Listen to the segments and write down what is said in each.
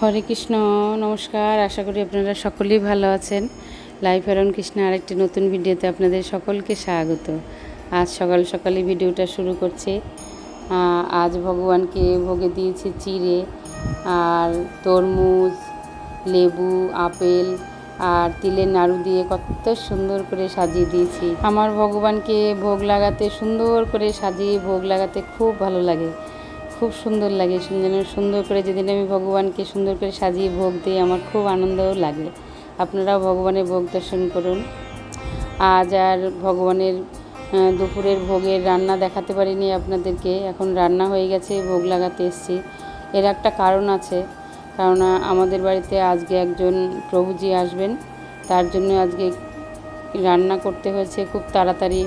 হরে কৃষ্ণ, নমস্কার। আশা করি আপনারা সকলেই ভালো আছেন। লাইফ হেরন কৃষ্ণ আরেকটি নতুন ভিডিওতে আপনাদের সকলকে স্বাগত। আজ সকাল সকালে ভিডিওটা শুরু করছে। আজ ভগবানকে ভোগে দিয়েছি চিড়ে, আর তরমুজ, লেবু, আপেল, আর তিলের নাড়ু দিয়ে কত সুন্দর করে সাজিয়ে দিয়েছি। আমার ভগবানকে ভোগ লাগাতে, সুন্দর করে সাজিয়ে ভোগ লাগাতে খুব ভালো লাগে। খুব সুন্দর লাগে যেন সুন্দর করে যেদিন আমি ভগবানকে সুন্দর করে সাজিয়ে ভোগ দিই, আমার খুব আনন্দও লাগে। আপনারাও ভগবানের ভোগ দর্শন করুন। আজ আর ভগবানের দুপুরের ভোগের রান্না দেখাতে পারিনি আপনাদেরকে। এখন রান্না হয়ে গেছে, ভোগ লাগাতে এসেছি। এর একটা কারণ আছে কারণ আমাদের বাড়িতে আজকে একজন প্রভুজি আসবেন। তার জন্য আজকে রান্না করতে হয়েছে খুব তাড়াতাড়ি।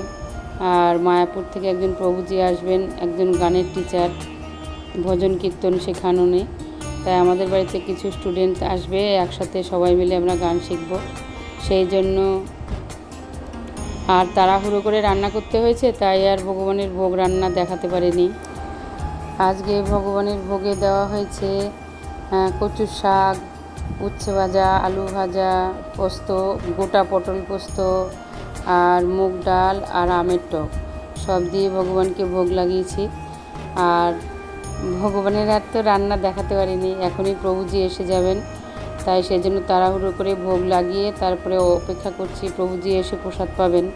আর মায়াপুর থেকে একজন প্রভুজি আসবেন, একজন গানের টিচার ভজন কীর্তন শেখানো নেই তাই আমাদের বাড়িতে কিছু স্টুডেন্ট আসবে, একসাথে সবাই মিলে আমরা গান শিখব। সেই জন্য আর তাড়াহুড়ো করে রান্না করতে হয়েছে, তাই আর ভগবানের ভোগ রান্না দেখাতে পারিনি। আজকে ভগবানের ভোগে দেওয়া হয়েছে কচুর শাক, উচ্ছে ভাজা, আলু ভাজা পোস্ত, গোটা পটল পোস্ত আর মুগ ডাল আর আমের টক। সব দিয়ে ভগবানকে ভোগ লাগিয়েছি। আর ভগবানের আর তো রান্না দেখাতে পারিনি এখনই প্রভুজি এসে যাবেন। তাই সেই জন্য তাড়াহুড়ো করে ভোগ লাগিয়ে তারপরে অপেক্ষা করছি প্রভুজি এসে প্রসাদ পাবেন।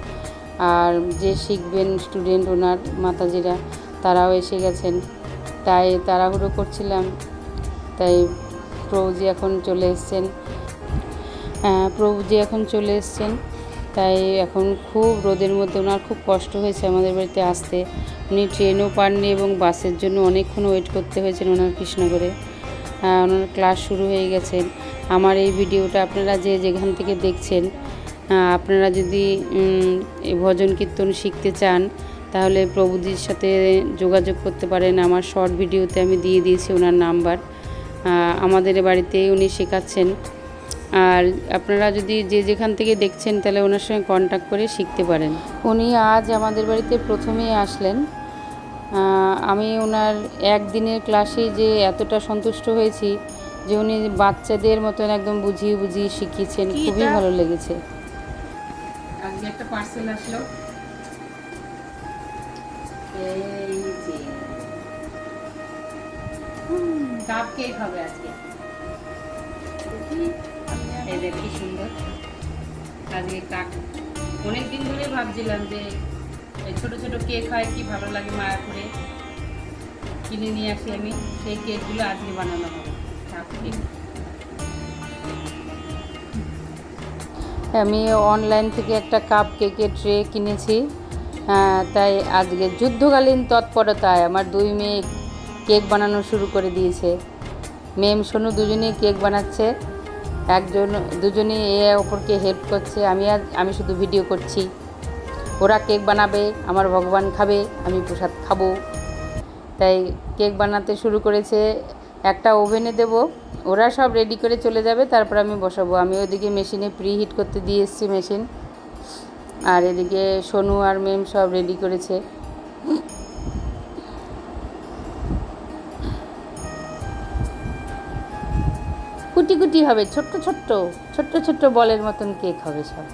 আর যে শিখবেন স্টুডেন্ট ওনার মাতাজিরা তারাও এসে গেছেন। তাই তাড়াহুড়ো করছিলাম তাই প্রভুজি এখন চলে এসছেন। হ্যাঁ, প্রভুজি এখন চলে এসছেন। তাই এখন খুব রোদের মধ্যে ওনার খুব কষ্ট হয়েছে আমাদের বাড়িতে আসতে। উনি ট্রেনও পাননি এবং বাসের জন্য অনেকক্ষণ ওয়েট করতে হয়েছেন ওনার আহ, ওনার ক্লাস শুরু হয়ে গেছে। আমার এই ভিডিওটা আপনারা যে যেখান থেকে দেখছেন আপনারা যদি ভজন কীর্তন শিখতে চান তাহলে প্রভুজির সাথে যোগাযোগ করতে পারেন। আমার শর্ট ভিডিওতে আমি দিয়ে দিয়েছি ওনার নাম্বার আমাদের বাড়িতেই উনি শেখাচ্ছেন। আর আপনারা যদি যে যেখান থেকে দেখছেন তাহলে ওনার সঙ্গে কন্ট্যাক্ট করে শিখতে পারেন। উনি আজ আমাদের বাড়িতে প্রথমেই আসলেন। আমি ওনার একদিনের ক্লাসে যে এতটা সন্তুষ্ট হয়েছি যে উনি বাচ্চাদের মতন একদম বুঝিয়ে বুঝিয়ে শিখিয়েছেন খুবই ভালো লেগেছে। আজকে একটা পার্সেল আসলো। এই যে। কাপ কেক হবে আজকে। এই দেখ সুন্দর। আজকে কাক অনেক দিন ধরে ভাবছিলাম যে ছোট ছোট কেক হয় কি ভালো লাগে মায়াপুরে। কিনে নিয়ে আসি আমি। সেই কেকগুলো আজকে বানানো হবে। Cup cake. আমি অনলাইন থেকে একটা কাপ কেকের ট্রে কিনেছি। আহ, তাই আজকে যুদ্ধকালীন তৎপরতায় আমার দুই মেয়ে কেক বানানো শুরু করে দিয়েছে। মেম সোনু দুজনেই কেক বানাচ্ছে। একজন, দুজনেই এ অপরকে হেল্প করছে, আমি আর, আমি শুধু ভিডিও করছি। ওরা কেক বানাবে, আমার ভগবান খাবে, আমি প্রসাদ খাব। তাই কেক বানাতে শুরু করেছে, একটা ওভেনে দেব, ওরা সব রেডি করে চলে যাবে, তারপর আমি বসাবো। আমি ওদিকে মেশিনে প্রি হিট করতে দিয়ে এসেছি মেশিন আর এদিকে সোনু আর মেম সব রেডি করেছে। কুটি কুটি হবে, ছোট্ট ছোট্ট ছোট্ট ছোট্ট বলের মতন কেক হবে সব।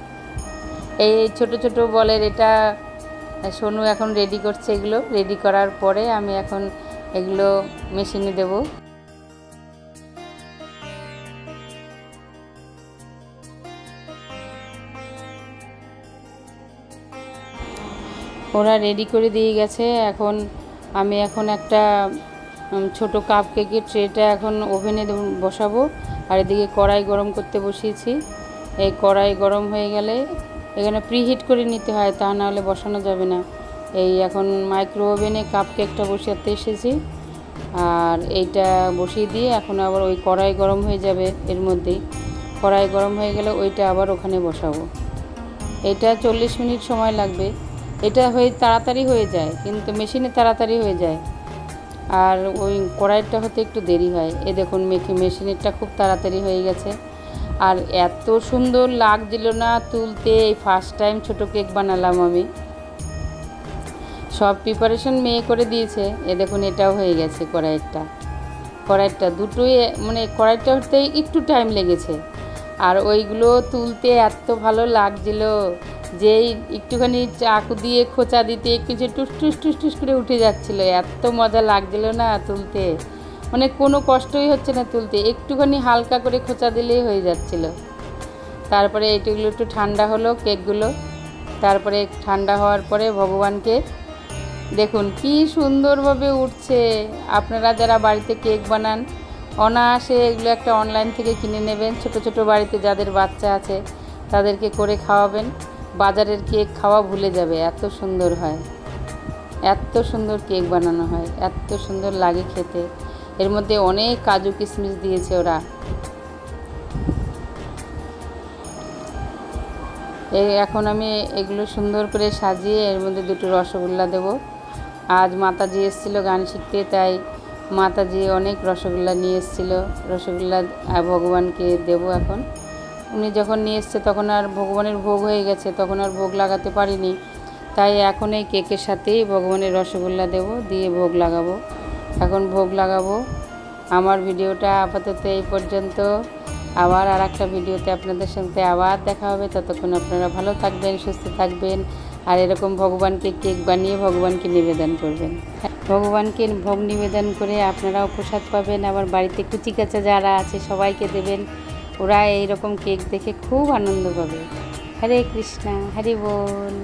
এই ছোট ছোট বলের এটা সোনু এখন রেডি করছে এগুলো। রেডি করার পরে আমি এখন এগুলো মেশিনে দেব। ওরা রেডি করে দিয়ে গেছে। এখন আমি এখন একটা ছোট কাপ কেকের ট্রেটা এখন ওভেনে বসাবো। আর এদিকে কড়াই গরম করতে বসিয়েছি। এই কড়াই গরম হয়ে গেলে এখানে প্রিহিট করে নিতে হয়, তা না হলে বসানো যাবে না। এই এখন মাইক্রো ওভেনে কাপ কেকটা বসাতে এসেছি। আর এইটা বসিয়ে দিয়ে এখন আবার ওই কড়াই গরম হয়ে যাবে এর মধ্যেই। কড়াই গরম হয়ে গেলে ওইটা আবার ওখানে বসাবো। এটা চল্লিশ মিনিট সময় লাগবে। এটা হয়ে তাড়াতাড়ি হয়ে যায়, কিন্তু মেশিনে তাড়াতাড়ি হয়ে যায়। আর ওই কড়াইটা হতে একটু দেরি হয়। এ দেখুন, মেখে মেশিনেরটা খুব তাড়াতাড়ি হয়ে গেছে। আর এত সুন্দর লাগছিল না তুলতে, এই ফার্স্ট টাইম ছোটো কেক বানালাম আমি। সব প্রিপারেশন মেয়ে করে দিয়েছে। এ দেখুন, এটাও হয়ে গেছে কড়াইয়েরটা কড়াইটা দুটোই মানে কড়াইটা হতে একটু টাইম লেগেছে। আর ওইগুলো তুলতে এত ভালো লাগছিল। যেই একটুখানি চাকু দিয়ে খোঁচা দিতে কিছু টুস টুস টুস টুস করে উঠে যাচ্ছিল, এত মজা লাগছিল না তুলতে? মানে কোনো কষ্টই হচ্ছে না তুলতে, একটুখানি হালকা করে খোঁচা দিলেই হয়ে যাচ্ছিল। তারপরে এইগুলো একটু ঠান্ডা হলো কেকগুলো, তারপরে ঠান্ডা হওয়ার পরে ভগবানকে, দেখুন কি সুন্দরভাবে উঠছে। আপনারা যারা বাড়িতে কেক বানান, অনায়াসে এগুলো একটা অনলাইন থেকে কিনে নেবেন, ছোট ছোট বাড়িতে যাদের বাচ্চা আছে, তাদেরকে করে খাওয়াবেন। বাজারের কেক খাওয়া ভুলে যাবে, এত সুন্দর হয়। এত সুন্দর কেক বানানো হয়, এত সুন্দর লাগে খেতে। এর মধ্যে অনেক কাজু কিশমিশ দিয়েছে ওরা। এখন আমি এগুলো সুন্দর করে সাজিয়ে এর মধ্যে দুটো রসগোল্লা দেব। আজ মাতাজি এসেছিল গান শিখতে, তাই মাতাজি অনেক রসগোল্লা নিয়ে এসেছিল। রসগোল্লা ভগবানকে দেব এখন। উনি যখন নিয়ে এসছে, তখন আর ভগবানের ভোগ হয়ে গেছে, তখন আর ভোগ লাগাতে পারিনি। তাই এখন এই কেকের সাথেই ভগবানের রসগোল্লা দেব, দিয়ে ভোগ লাগাবো। এখন ভোগ লাগাবো। আমার ভিডিওটা আপাতত এই পর্যন্ত। আবার আর একটা ভিডিওতে আপনাদের সঙ্গে আবার দেখা হবে। ততক্ষণ আপনারা ভালো থাকবেন, সুস্থ থাকবেন। আর এরকম ভগবানকে কেক বানিয়ে ভগবানকে নিবেদন করবেন। ভগবানকে ভোগ নিবেদন করে আপনারাও প্রসাদ পাবেন। আবার বাড়িতে কুচি কাচা যারা আছে, সবাইকে দেবেন। ওরা এইরকম কেক দেখে খুব আনন্দ পাবে। হরে কৃষ্ণা হরি বল।